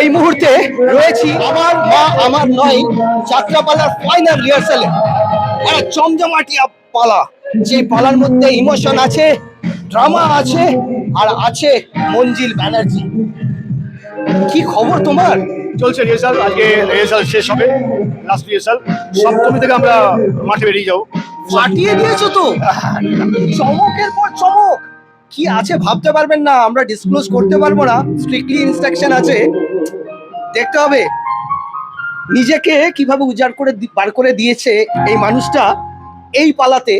এই মুহূর্তে রয়েছি আমার মা আমার নয় যাত্রাপালার ফাইনাল রিহার্সালে একটা জমজমাটি আপ- পালা। যে পালার মধ্যে ইমোশন আছে ড্রামা আছে আর আছে মঞ্জিল ব্যানার্জি। কি খবর তোমার? চলছে রিহার্সাল আজকে রিহার্সাল শেষ হবে লাস্ট রিহার্সাল সপ্তমী থেকে আমরা মাঠে বেরিয়ে যাব। ফাটিয়ে দিয়েছ তো? চমকের পর চমক। কি আছে ভাবতে পারবেন না, আমরা ডিসক্লোজ করতে পারব না স্ট্রিক্টলি ইনস্ট্রাকশন আছে। দেখতে হবে, নিজেকে কীভাবে উজাড় করে বার করে দিয়েছে এই মানুষটা, এই পালাতে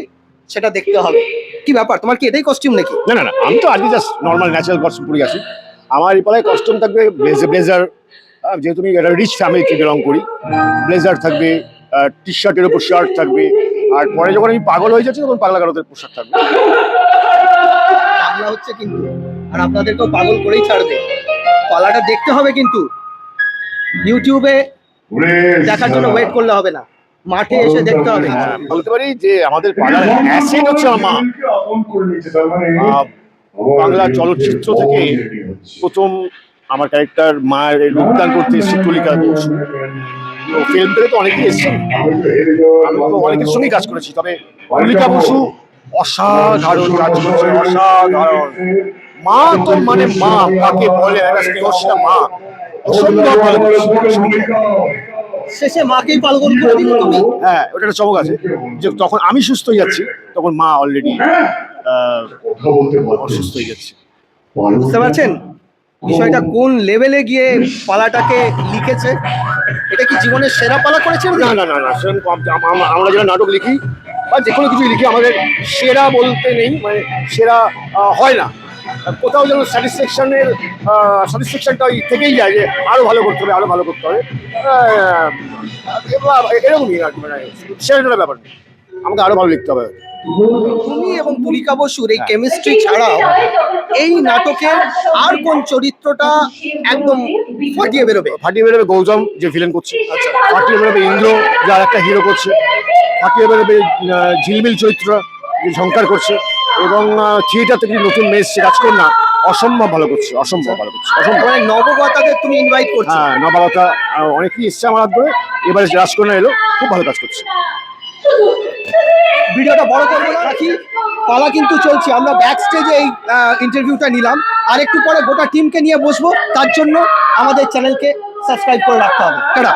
সেটা দেখতে হবে। কি ব্যাপার, তোমার কি এটাই কস্টিউম নাকি? না না না, আমি তো আজকে জাস্ট নর্মাল ন্যাচারাল কস্টিউম পরে আছি। আমার এই পালায় কস্টিউম থাকবে ব্লেজার যেহেতু আমি একটা রিচ ফ্যামিলি থেকে বিলং করি ব্লেজার থাকবে টি শার্টের ওপর শার্ট থাকবে, আর পরে যখন আমি পাগল হয়ে যাচ্ছি, তখন পাগলা গারদের পোশাক থাকবে। পাগলা হচ্ছে কিন্তু। আর আপনাদেরকেও পাগল করেই ছাড়বে। পালাটা দেখতে হবে কিন্তু। ইউটিউবে দেখার জন্য ওয়েট করলে হবে না। মাঠে এসে দেখতে হবে। হ্যাঁ, বলতে পারি যে আমাদের পালার অ্যাসেট হচ্ছে আমার মা। বাংলা চলচ্চিত্র থেকে প্রথম আমার ক্যারেক্টার মায়ের রূপদান করতে এসেছি তুলিকা ঘোষ। তো ফিল্ম থেকে তো অনেকেই এসেছেন আমি তো অনেকের সঙ্গেই কাজ করেছি তবে তুলিকা বসু অসাধারণ কাজ করছে অসাধারণ। মা তো মানে মা কাকে বলে? একটা মা। অসম্ভব ভালো শেষে মাকেই পাগল করে দিল তুমি? হ্যাঁ ওটা একটা চমক আছে। যে তখন আমি সুস্থ হয়ে যাচ্ছি তখন মা অলরেডি অসুস্থ হয়ে যাচ্ছে। বুঝতে পারছেন? বিষয়টা কোন লেভেলে গিয়ে পালাটাকে লিখেছে? এটা কি জীবনের সেরা পালা করেছেন না না না না আমরা যারা নাটক লিখি বা যে কোনো কিছু লিখি আমাদের সেরা বলতে নেই মানে সেরা হয় না। কোথাও যেন স্যাটিসফ্যাকশনের স্যাটিসফ্যাকশনটা ওই থেকেই যায় যে আরও ভালো করতে হবে আরও ভালো করতে হবে। এরকমই আর কি মানে সেটা ব্যাপার। নেই আমাকে আরও ভালো লিখতে হবে। তুমি এবং তুলিকা বসুর এই কেমিস্ট্রি ছাড়াও এই নাটকের আর কোন চরিত্রটা একদম ফাটিয়ে বেরোবে? ফাটিয়ে বেরোবে গৌতম যে ভিলেন করছে। আচ্ছা ফাটিয়ে বেরোবে ইন্দ্র যার একটা হিরো করছে। আহ, ঝিলমিল চরিত্র যে ঝঙ্কার করছে এবং থিয়েটার থেকে নতুন মেয়ে এসছে রাজকন্যা অসম্ভব ভালো করছে অসম্ভব ভালো করছে অসম্ভব। মানে নবগতাদের তুমি ইনভাইট করছ। হ্যাঁ নবাগতা অনেকেই এসছে আমার হাত ধরে এবারে রাজকন্যা এলো খুব ভালো কাজ করছে। ভিডিওটা বড় করব না রাখি পালা কিন্তু চলছে। আমরা ব্যাক স্টেজে এই ইন্টারভিউটা নিলাম। আর একটু পরে গোটা টিমকে নিয়ে বসবো তার জন্য আমাদের চ্যানেলকে সাবস্ক্রাইব করে রাখতে হবে। টাটা।